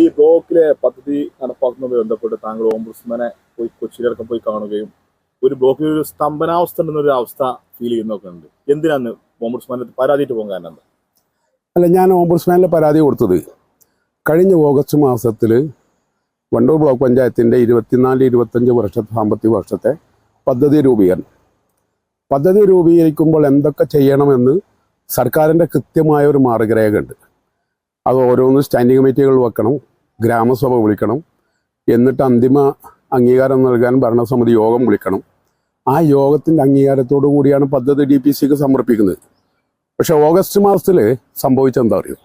ഈ ബ്ലോക്കിലെ പദ്ധതി നടപ്പാക്കുന്നതുമായി ബന്ധപ്പെട്ട് താങ്കൾ ഓംബുഡ്സ്മാനെ പോയി കൊച്ചിയിലടക്കം പോയി കാണുകയും ഒരു ബ്ലോക്കിൽ ഒരു സ്തംഭനാവസ്ഥ ഉണ്ടെന്നൊരു അവസ്ഥ ഫീൽ ചെയ്യുന്നൊക്കെ ഉണ്ട്. എന്തിനാണ് ഓംബുഡ്സ്മാനെ പരാതിയിട്ട് പോകാൻ കാരണം? അല്ല ഞാൻ ഓംബുഡ്സ്മാനിൽ പരാതി കൊടുത്തത് കഴിഞ്ഞ ഓഗസ്റ്റ് മാസത്തിൽ വണ്ടൂർ ബ്ലോക്ക് പഞ്ചായത്തിന്റെ ഇരുപത്തിനാല് ഇരുപത്തഞ്ച് വർഷത്തെ സാമ്പത്തിക വർഷത്തെ പദ്ധതി രൂപീകരണം. പദ്ധതി രൂപീകരിക്കുമ്പോൾ എന്തൊക്കെ ചെയ്യണമെന്ന് സർക്കാരിന്റെ കൃത്യമായ ഒരു മാർഗരേഖ ഉണ്ട് അത് ഓരോന്ന് സ്റ്റാൻഡിംഗ് കമ്മിറ്റികൾ വെക്കണം ഗ്രാമസഭ വിളിക്കണം. എന്നിട്ട് അന്തിമ അംഗീകാരം നൽകാൻ ഭരണസമിതി യോഗം വിളിക്കണം. ആ യോഗത്തിന്റെ അംഗീകാരത്തോടു കൂടിയാണ് പദ്ധതി ഡി പി സിക്ക് സമർപ്പിക്കുന്നത്. പക്ഷേ ഓഗസ്റ്റ് മാസത്തിൽ സംഭവിച്ചെന്താ അറിയോ?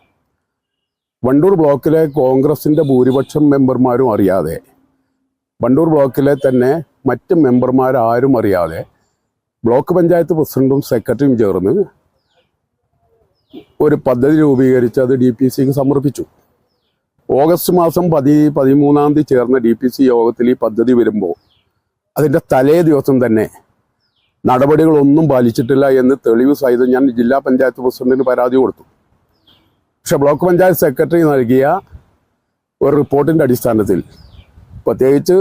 വണ്ടൂർ ബ്ലോക്കിലെ കോൺഗ്രസിന്റെ ഭൂരിപക്ഷം മെമ്പർമാരും അറിയാതെ വണ്ടൂർ ബ്ലോക്കിലെ തന്നെ മറ്റ് മെമ്പർമാരാരും അറിയാതെ ബ്ലോക്ക് പഞ്ചായത്ത് പ്രസിഡന്റും സെക്രട്ടറിയും ചേർന്ന് ഒരു പദ്ധതി രൂപീകരിച്ച് അത് ഡി പി സിക്ക് സമർപ്പിച്ചു. ഓഗസ്റ്റ് മാസം പതി പതിമൂന്നാം തീയതി ചേർന്ന ഡി പി സി യോഗത്തിൽ ഈ പദ്ധതി വരുമ്പോൾ അതിന്റെ തലേ ദിവസം തന്നെ നടപടികളൊന്നും പാലിച്ചിട്ടില്ല എന്ന് തെളിവ് സഹിതം ഞാൻ ജില്ലാ പഞ്ചായത്ത് പ്രസിഡന്റിന് പരാതി കൊടുത്തു. പക്ഷെ ബ്ലോക്ക് പഞ്ചായത്ത് സെക്രട്ടറി നൽകിയ ഒരു റിപ്പോർട്ടിന്റെ അടിസ്ഥാനത്തിൽ പ്രത്യേകിച്ച്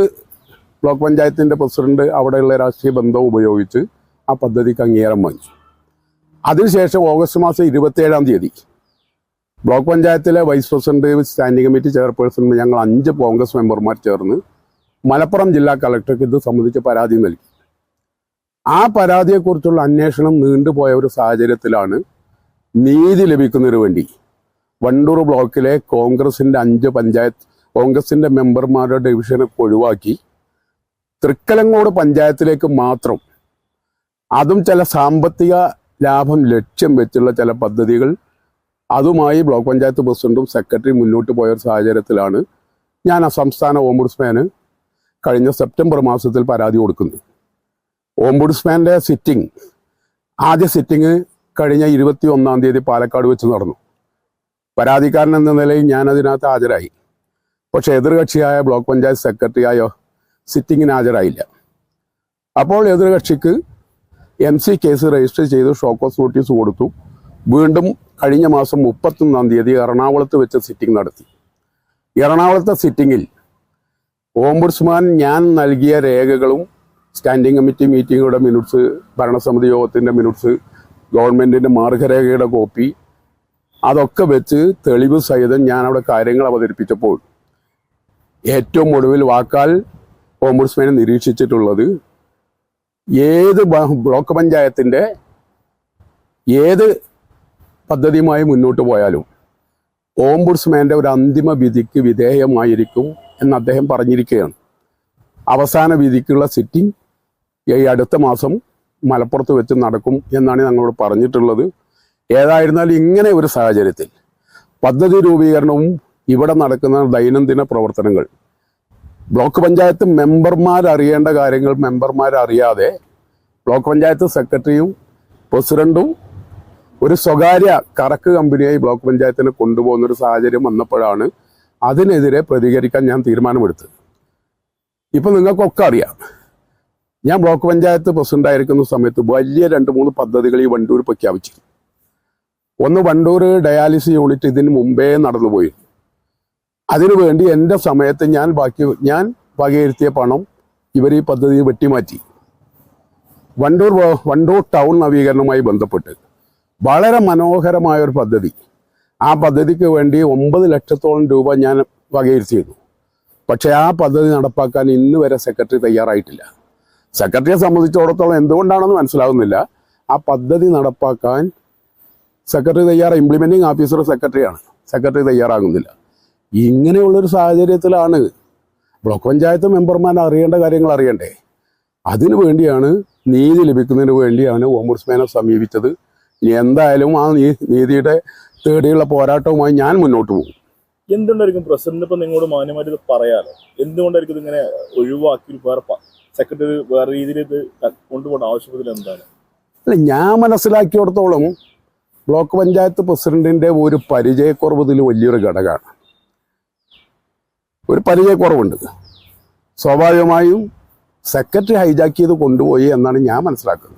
ബ്ലോക്ക് പഞ്ചായത്തിന്റെ പ്രസിഡന്റ് അവിടെയുള്ള രാഷ്ട്രീയ ബന്ധം ഉപയോഗിച്ച് ആ പദ്ധതിക്ക് അംഗീകാരം വാങ്ങി അതിനുശേഷം ഓഗസ്റ്റ് മാസം ഇരുപത്തേഴാം തീയതി ബ്ലോക്ക് പഞ്ചായത്തിലെ vice president standing committee chairperson ഞങ്ങൾ അഞ്ച് കോൺഗ്രസ് മെമ്പർമാർ ചേർന്ന് മലപ്പുറം ജില്ലാ കളക്ടർക്ക് ഇത് സംബന്ധിച്ച് പരാതി നൽകി. ആ പരാതിയെക്കുറിച്ചുള്ള അന്വേഷണം നീണ്ടുപോയ ഒരു സാഹചര്യത്തിലാണ് നീതി ലഭിക്കുന്നതിന് വേണ്ടി വണ്ടൂർ ബ്ലോക്കിലെ കോൺഗ്രസിന്റെ അഞ്ച് പഞ്ചായത്ത് കോൺഗ്രസിന്റെ മെമ്പർമാരുടെ ഡിവിഷനെ ഒഴിവാക്കി തൃക്കലങ്ങോട് പഞ്ചായത്തിലേക്ക് മാത്രം. അതും ചില സാമ്പത്തിക ലാഭം ലക്ഷ്യം വെച്ചുള്ള ചില പദ്ധതികൾ അതുമായി ബ്ലോക്ക് പഞ്ചായത്ത് പ്രസിഡന്റും സെക്രട്ടറിയും മുന്നോട്ട് പോയ ഒരു സാഹചര്യത്തിലാണ് ഞാൻ ആ സംസ്ഥാന ഓംബുഡ്സ്മാന് കഴിഞ്ഞ സെപ്റ്റംബർ മാസത്തിൽ പരാതി കൊടുക്കുന്നത്. ഓംബുഡ്സ്മാന്റെ സിറ്റിംഗ് ആദ്യ സിറ്റിംഗ് കഴിഞ്ഞ ഇരുപത്തി ഒന്നാം തീയതി പാലക്കാട് വെച്ച് നടന്നു. പരാതിക്കാരൻ എന്ന നിലയിൽ ഞാൻ അതിനകത്ത് ഹാജരായി. പക്ഷെ എതിർകക്ഷിയായ ബ്ലോക്ക് പഞ്ചായത്ത് സെക്രട്ടറിയായോ സിറ്റിങ്ങിന് ഹാജരായില്ല. അപ്പോൾ എതിർകക്ഷിക്ക് എം സി കേസ് രജിസ്റ്റർ ചെയ്ത് ഷോക്കോസ് നോട്ടീസ് കൊടുത്തു. വീണ്ടും കഴിഞ്ഞ മാസം മുപ്പത്തൊന്നാം തീയതി എറണാകുളത്ത് വെച്ച് സിറ്റിംഗ് നടത്തി. എറണാകുളത്തെ സിറ്റിങ്ങിൽ ഓംബുഡ്സ്മാൻ ഞാൻ നൽകിയ രേഖകളും സ്റ്റാൻഡിംഗ് കമ്മിറ്റി മീറ്റിങ്ങുടെ മിനിറ്റ്സ് ഭരണസമിതി യോഗത്തിന്റെ മിനിറ്റ്സ് ഗവൺമെന്റിന്റെ മാർഗരേഖയുടെ കോപ്പി അതൊക്കെ വെച്ച് തെളിവ് സഹിതം ഞാൻ അവിടെ കാര്യങ്ങൾ അവതരിപ്പിച്ചപ്പോൾ ഏറ്റവും ഒടുവിൽ വാക്കാൽ ഓംബുഡ്സ്മാനെ നിരീക്ഷിച്ചിട്ടുള്ളത് ഏത് ബ്ലോക്ക് പഞ്ചായത്തിന്റെ ഏത് പദ്ധതിയുമായി മുന്നോട്ട് പോയാലും ഓംബുഡ്സ്മാന്റെ ഒരു അന്തിമ വിധിക്ക് വിധേയമായിരിക്കും എന്ന് അദ്ദേഹം പറഞ്ഞിരിക്കുകയാണ്. അവസാന വിധിക്കുള്ള സിറ്റിംഗ് ഈ അടുത്ത മാസം മലപ്പുറത്ത് വെച്ച് നടക്കും എന്നാണ് ഞങ്ങളോട് പറഞ്ഞിട്ടുള്ളത്. ഏതായിരുന്നാലും ഇങ്ങനെ ഒരു സാഹചര്യത്തിൽ പദ്ധതി രൂപീകരണവും ഇവിടെ നടക്കുന്ന ദൈനംദിന പ്രവർത്തനങ്ങൾ ബ്ലോക്ക് പഞ്ചായത്ത് മെമ്പർമാർ അറിയേണ്ട കാര്യങ്ങൾ മെമ്പർമാർ അറിയാതെ ബ്ലോക്ക് പഞ്ചായത്ത് സെക്രട്ടറിയും പ്രസിഡന്റും ഒരു സ്വകാര്യ കറക്ക് കമ്പനിയായി ബ്ലോക്ക് പഞ്ചായത്തിനെ കൊണ്ടുപോകുന്ന ഒരു സാഹചര്യം വന്നപ്പോഴാണ് അതിനെതിരെ പ്രതികരിക്കാൻ ഞാൻ തീരുമാനമെടുത്തത്. ഇപ്പം നിങ്ങൾക്കൊക്കെ അറിയാം. ഞാൻ ബ്ലോക്ക് പഞ്ചായത്ത് പ്രസിഡന്റ് ആയിരിക്കുന്ന സമയത്ത് വലിയ രണ്ട് മൂന്ന് പദ്ധതികൾ ഈ വണ്ടൂർ പ്രഖ്യാപിച്ചു ഒന്ന് വണ്ടൂർ ഡയാലിസിസ് യൂണിറ്റ് ഇതിന് മുമ്പേ നടന്നുപോയി അതിനുവേണ്ടി എന്റെ സമയത്ത് ഞാൻ ബാക്കി ഞാൻ വകയിരുത്തിയ പണം ഇവർ ഈ പദ്ധതി വെട്ടിമാറ്റി. വണ്ടൂർ വണ്ടൂർ ടൗൺ നവീകരണവുമായി ബന്ധപ്പെട്ട്. വളരെ മനോഹരമായ ഒരു പദ്ധതി. ആ പദ്ധതിക്ക് വേണ്ടി ഒമ്പത് ലക്ഷത്തോളം രൂപ ഞാൻ വകയിരുത്തിയിരുന്നു പക്ഷേ ആ പദ്ധതി നടപ്പാക്കാൻ ഇന്ന് വരെ സെക്രട്ടറി തയ്യാറായിട്ടില്ല. സെക്രട്ടറിയെ സംബന്ധിച്ചിടത്തോളം എന്തുകൊണ്ടാണെന്ന് മനസ്സിലാകുന്നില്ല ആ പദ്ധതി നടപ്പാക്കാൻ സെക്രട്ടറി തയ്യാറാണ് ഇംപ്ലിമെന്റിംഗ് ഓഫീസർ സെക്രട്ടറിയാണ്. സെക്രട്ടറി തയ്യാറാകുന്നില്ല. ഇങ്ങനെയുള്ളൊരു സാഹചര്യത്തിലാണ് ബ്ലോക്ക് പഞ്ചായത്ത് മെമ്പർമാർ അറിയേണ്ട കാര്യങ്ങൾ അറിയണ്ടേ? അതിനു വേണ്ടിയാണ് നീതി ലഭിക്കുന്നതിന് വേണ്ടിയാണ് ഓംബുഡ്സ്മാനെ സമീപിച്ചത്. ഇനി എന്തായാലും ആ നീ- നീതിയുടെ തേടിയുള്ള പോരാട്ടവുമായി ഞാൻ മുന്നോട്ട് പോകും. എന്തുകൊണ്ടായിരിക്കും പ്രസിഡന്റ് ഇപ്പൊ നിങ്ങളോട് മാന്യമായിട്ട് ഇത് പറയാലോ? എന്തുകൊണ്ടായിരിക്കും ഇതിങ്ങനെ ഒഴിവാക്കി വേറെ സെക്രട്ടറി വേറെ രീതിയിൽ ഇത് കൊണ്ടുപോകേണ്ട ആവശ്യത്തിൽ എന്താണ്? അല്ല ഞാൻ മനസ്സിലാക്കിയിടത്തോളം ബ്ലോക്ക് പഞ്ചായത്ത് പ്രസിഡന്റിന്റെ ഒരു പരിചയക്കുറവ് ഇതിൽ വലിയൊരു ഘടകമാണ്. ഒരു പരിചയക്കുറവുണ്ട് സ്വാഭാവികമായും സെക്രട്ടറി ഹൈജാക്ക് ചെയ്ത് കൊണ്ടുപോയി എന്നാണ് ഞാൻ മനസ്സിലാക്കുന്നത്.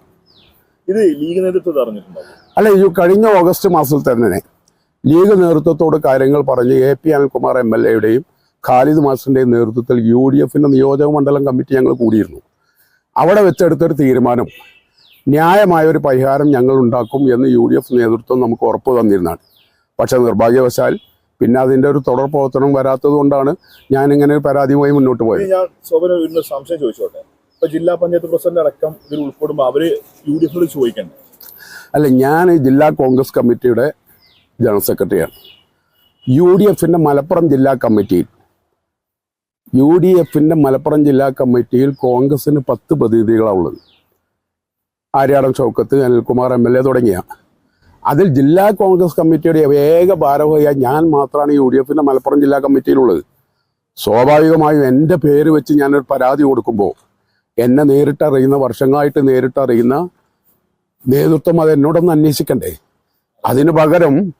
ഇത് ലീഗ് നേതൃത്വം അറിഞ്ഞിട്ടുണ്ടോ അല്ല ഈ കഴിഞ്ഞ ഓഗസ്റ്റ് മാസത്തിൽ തന്നെ ലീഗ് നേതൃത്വത്തോട് കാര്യങ്ങൾ പറഞ്ഞ് A P Anilkumar M L എയുടെയും ഖാലിദ് മാസ്റ്ററിന്റെയും നേതൃത്വത്തിൽ യു ഡി എഫിന്റെ നിയോജക മണ്ഡലം കമ്മിറ്റി ഞങ്ങൾ കൂടിയിരുന്നു. അവിടെ വെച്ചെടുത്തൊരു തീരുമാനം ന്യായമായ ഒരു പരിഹാരം ഞങ്ങൾ ഉണ്ടാക്കും എന്ന് യു ഡി എഫ് നേതൃത്വം നമുക്ക് ഉറപ്പ് തന്നിരുന്നതാണ്. പക്ഷെ നിർഭാഗ്യവശാൽ പിന്നെ അതിന്റെ ഒരു തുടർ പ്രവർത്തനം വരാത്തത് കൊണ്ടാണ് ഞാനിങ്ങനെ പരാതിയുമായി മുന്നോട്ട് പോയത്. ഞാൻ സംശയം ചോദിച്ചോട്ടെ? ഇപ്പൊ ജില്ലാ പഞ്ചായത്ത് പ്രസിഡന്റ് അടക്കം ഇതിൽ ഉൾപ്പെടുമ്പോൾ അവർ യു ഡി എഫിനോട് ചോദിക്കണ്ടേ? അല്ല ഞാൻ ജില്ലാ കോൺഗ്രസ് കമ്മിറ്റിയുടെ ജനറൽ സെക്രട്ടറിയാണ്. യു ഡി എഫിന്റെ മലപ്പുറം ജില്ലാ കമ്മിറ്റിയിൽ യു ഡി എഫിന്റെ മലപ്പുറം ജില്ലാ കമ്മിറ്റിയിൽ കോൺഗ്രസിന് പത്ത് പ്രതിനിധികളാണ് ഉള്ളത്. Aryadan Shoukath Anilkumar M L A തുടങ്ങിയ. അതിൽ ജില്ലാ കോൺഗ്രസ് കമ്മിറ്റിയുടെ ഏക ഭാരവാഹിയായി ഞാൻ മാത്രമാണ് യു ഡി എഫിന്റെ മലപ്പുറം ജില്ലാ കമ്മിറ്റിയിലുള്ളത്. സ്വാഭാവികമായും എന്റെ പേര് വെച്ച് ഞാനൊരു പരാതി കൊടുക്കുമ്പോൾ എന്നെ നേരിട്ടറിയുന്ന വർഷങ്ങളായിട്ട് നേരിട്ടറിയുന്ന നേതൃത്വം അത് എന്നോടൊന്ന് അന്വേഷിക്കണ്ടേ? അതിനു പകരം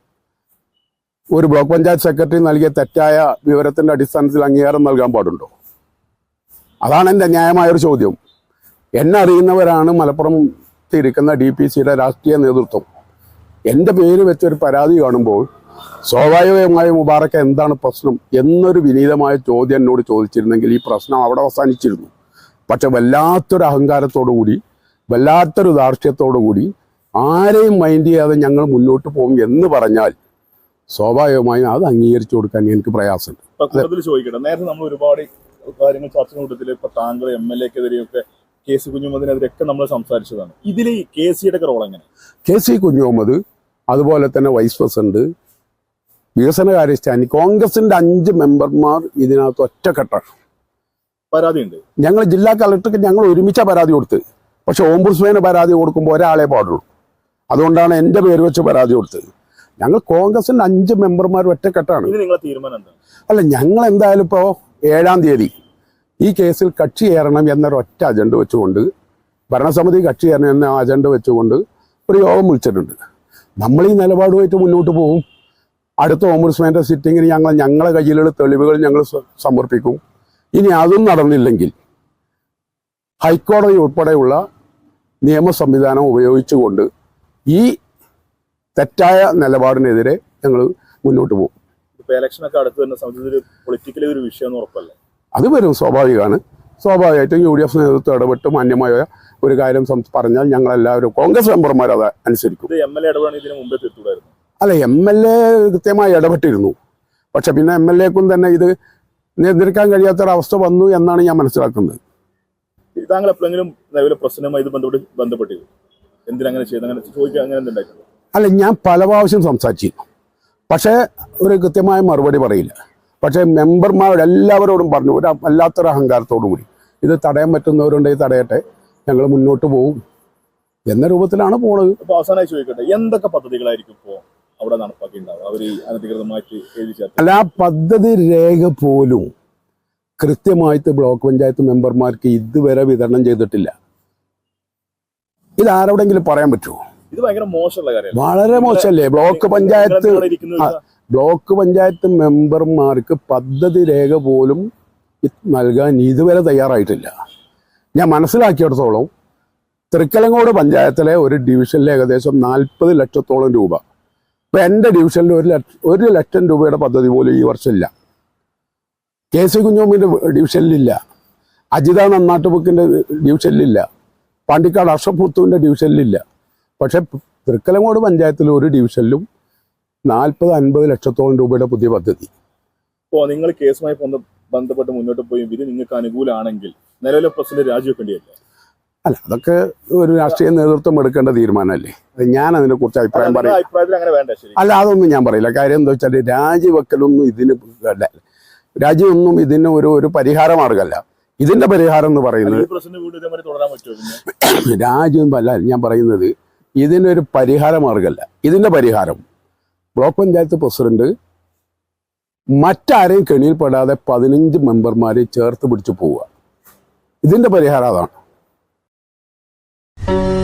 ഒരു ബ്ലോക്ക് പഞ്ചായത്ത് സെക്രട്ടറി നൽകിയ തെറ്റായ വിവരത്തിന്റെ അടിസ്ഥാനത്തിൽ അംഗീകാരം നൽകാൻ പാടുണ്ടോ? അതാണ് എന്റെ ന്യായമായൊരു ചോദ്യം. എന്നെ അറിയുന്നവരാണ് മലപ്പുറം ഇരിക്കുന്ന ഡി പി സിയുടെ രാഷ്ട്രീയ നേതൃത്വം. എന്റെ പേര് വെച്ചൊരു പരാതി കാണുമ്പോൾ സ്വാഭാവികമായ മുബാറക്ക് എന്താണ് പ്രശ്നം എന്നൊരു വിനീതമായ ചോദ്യം എന്നോട് ചോദിച്ചിരുന്നെങ്കിൽ ഈ പ്രശ്നം അവിടെ അവസാനിച്ചിരുന്നു. പക്ഷെ വല്ലാത്തൊരു അഹങ്കാരത്തോടു കൂടി വല്ലാത്തൊരു ധാർഷ്ട്യത്തോടു കൂടി ആരെയും മൈൻഡ് ചെയ്യാതെ ഞങ്ങൾ മുന്നോട്ട് പോകും എന്ന് പറഞ്ഞാൽ സ്വാഭാവികമായും അത് അംഗീകരിച്ചു കൊടുക്കാൻ എനിക്ക് പ്രയാസമുണ്ട്. ചോദിക്കട്ടെ നേരത്തെ നമ്മൾ ഒരുപാട് കാര്യങ്ങൾ ചർച്ച കൂട്ടത്തിൽ ഇപ്പൊ താങ്കൾ എം എൽ എക്കെതിരെയൊക്കെ കെ സി കുഞ്ഞുമതിനെതിരെയൊക്കെ നമ്മൾ സംസാരിച്ചതാണ്. ഇതിൽ കെ സിയുടെ റോൾ എങ്ങനെ? കെ സി കുഞ്ഞുമുഹമ്മദ് അതുപോലെ തന്നെ വൈസ് പ്രസിഡന്റ് വികസനകാര്യ സ്റ്റാൻഡ് കോൺഗ്രസിന്റെ അഞ്ച് മെമ്പർമാർ ഇതിനകത്ത് ഒറ്റക്കെട്ടാണ്. പരാതി ഉണ്ട് ഞങ്ങൾ ജില്ലാ കളക്ടർക്ക് ഞങ്ങൾ ഒരുമിച്ച പരാതി കൊടുത്ത്. പക്ഷെ ഓംബുഡ്സ്മാന് പരാതി കൊടുക്കുമ്പോൾ ഒരാളെ പാടുള്ളൂ. അതുകൊണ്ടാണ് എന്റെ പേര് വെച്ച് പരാതി കൊടുത്തത്. ഞങ്ങൾ കോൺഗ്രസിന്റെ അഞ്ച് മെമ്പർമാർ ഒറ്റക്കെട്ടാണ്. അല്ല ഞങ്ങൾ എന്തായാലും ഇപ്പോ ഏഴാം തീയതി ഈ കേസിൽ കക്ഷി ഏറണം എന്നൊരൊറ്റ അജണ്ട വെച്ചുകൊണ്ട് ഭരണസമിതി കക്ഷി ഏറണം എന്ന അജണ്ട വെച്ചുകൊണ്ട് ഒരു യോഗം വിളിച്ചിട്ടുണ്ട്. നമ്മൾ ഈ നിലപാടുമായിട്ട് മുന്നോട്ട് പോകും. അടുത്ത ഓംബുഡ്സ്മാന്റെ സിറ്റിങ്ങിന് ഞങ്ങൾ ഞങ്ങളെ കയ്യിലുള്ള തെളിവുകൾ ഞങ്ങൾ സമർപ്പിക്കും. ഇനി അതും നടന്നില്ലെങ്കിൽ ഹൈക്കോടതി ഉൾപ്പെടെയുള്ള നിയമ സംവിധാനം ഉപയോഗിച്ചുകൊണ്ട് ഈ തെറ്റായ നിലപാടിനെതിരെ ഞങ്ങൾ മുന്നോട്ട് പോകും. അടുത്ത് പൊളിറ്റിക്കലി ഒരു വിഷയം ഉറപ്പല്ലേ? അത് വരും സ്വാഭാവികമാണ്. സ്വാഭാവികമായിട്ടും യു ഡി എഫ് നേതൃത്വം ഇടപെട്ട് മാന്യമായ ഒരു കാര്യം പറഞ്ഞാൽ ഞങ്ങൾ എല്ലാവരും കോൺഗ്രസ് മെമ്പർമാർ അത് അനുസരിക്കും. അല്ല എം എൽ എ കൃത്യമായി ഇടപെട്ടിരുന്നു. പക്ഷെ പിന്നെ എം എൽ എക്കും തന്നെ ഇത് നിയന്ത്രിക്കാൻ കഴിയാത്തൊരവസ്ഥ വന്നു എന്നാണ് ഞാൻ മനസ്സിലാക്കുന്നത്. താങ്കൾ എപ്പോഴെങ്കിലും നിലവിലെ പ്രശ്നവുമായി ഇത് ബന്ധപ്പെട്ട് ബന്ധപ്പെട്ടിരുന്നു? എന്തിനങ്ങനെ ചെയ്ത്? അങ്ങനെ ചോദിക്കുക അങ്ങനെ എന്തുണ്ടായിട്ടുണ്ട് അല്ല ഞാൻ പല പ്രാവശ്യം സംസാരിച്ചിരുന്നു. പക്ഷേ ഒരു കൃത്യമായ മറുപടി പറയില്ല. പക്ഷേ മെമ്പർമാരോട് എല്ലാവരോടും പറഞ്ഞു ഒരു വല്ലാത്തൊരു അഹങ്കാരത്തോടു കൂടി. ഇത് തടയാൻ പറ്റുന്നവരുണ്ടെങ്കിൽ തടയട്ടെ. ഞങ്ങൾ മുന്നോട്ട് പോകും എന്ന രൂപത്തിലാണ് പോണത്. അവസാനമായി ചോദിക്കട്ടെ എന്തൊക്കെ പദ്ധതികളായിരിക്കും അവിടെ നടപ്പാക്കിയിട്ടുണ്ടാവും. അവർ ഈ അനധികൃതമായിട്ട് എഴുതി ചേർത്ത്. അല്ല ആ പദ്ധതി രേഖ പോലും കൃത്യമായിട്ട് ബ്ലോക്ക് പഞ്ചായത്ത് മെമ്പർമാർക്ക് ഇതുവരെ വിതരണം ചെയ്തിട്ടില്ല. ഇത് ആരോടെങ്കിലും പറയാൻ പറ്റുമോ? ഇത് ഭയങ്കര മോശമുള്ള കാര്യം വളരെ മോശമല്ലേ? ബ്ലോക്ക് പഞ്ചായത്ത് ബ്ലോക്ക് പഞ്ചായത്ത് മെമ്പർമാർക്ക് പദ്ധതി രേഖ പോലും നൽകാൻ ഇതുവരെ തയ്യാറായിട്ടില്ല. ഞാൻ മനസ്സിലാക്കിയിടത്തോളം തൃക്കലങ്ങോട് പഞ്ചായത്തിലെ ഒരു ഡിവിഷനിലെ ഏകദേശം നാൽപ്പത് ലക്ഷത്തോളം രൂപ ഇപ്പം എന്റെ ഡിവിഷനിൽ ഒരു ലക്ഷ ഒരു ലക്ഷം രൂപയുടെ പദ്ധതി പോലും ഈ വർഷമില്ല കെ സി കുഞ്ഞോമിന്റെ ഡിവിഷനിലില്ല അജിത നന്നാട്ടുബുക്കിന്റെ ഡിവിഷനിലില്ല പാണ്ടിക്കാട് അഷഫ് ഡിവിഷനിലില്ല പക്ഷേ തൃക്കലങ്ങോട് പഞ്ചായത്തിൽ ഒരു ഡിവിഷനിലും നാൽപ്പത് അൻപത് ലക്ഷത്തോളം രൂപയുടെ പുതിയ പദ്ധതി. ഇപ്പോൾ നിങ്ങൾ കേസുമായി ബന്ധ- ബന്ധപ്പെട്ട് മുന്നോട്ട് പോയി. ഇത് നിങ്ങൾക്ക് അനുകൂലമാണെങ്കിൽ നിലവിലെ പ്രസിഡന്റ് രാജിവെക്കേണ്ടിയല്ലേ അല്ല അതൊക്കെ ഒരു രാഷ്ട്രീയ നേതൃത്വം എടുക്കേണ്ട തീരുമാനമല്ലേ? ഞാൻ അതിനെ കുറിച്ച് അഭിപ്രായം പറയാം. അല്ല അതൊന്നും ഞാൻ പറയില്ല. കാര്യം എന്താ വെച്ചാൽ രാജിവെക്കലൊന്നും ഇതിന് അല്ല. രാജിയൊന്നും ഇതിന് ഒരു ഒരു പരിഹാര മാർഗമല്ല. ഇതിന്റെ പരിഹാരം എന്ന് പറയുന്നത് രാജ്യം അല്ല ഞാൻ പറയുന്നത് ഇതിനൊരു പരിഹാര മാർഗമല്ല. ഇതിന്റെ പരിഹാരം ബ്ലോക്ക് പഞ്ചായത്ത് പ്രസിഡന്റ് മറ്റാരെയും കെണിയിൽപ്പെടാതെ പതിനഞ്ച് മെമ്പർമാരെ ചേർത്ത് പിടിച്ചു പോവുക. ഇതിന്റെ പരിഹാരം അതാണ്. Thank you.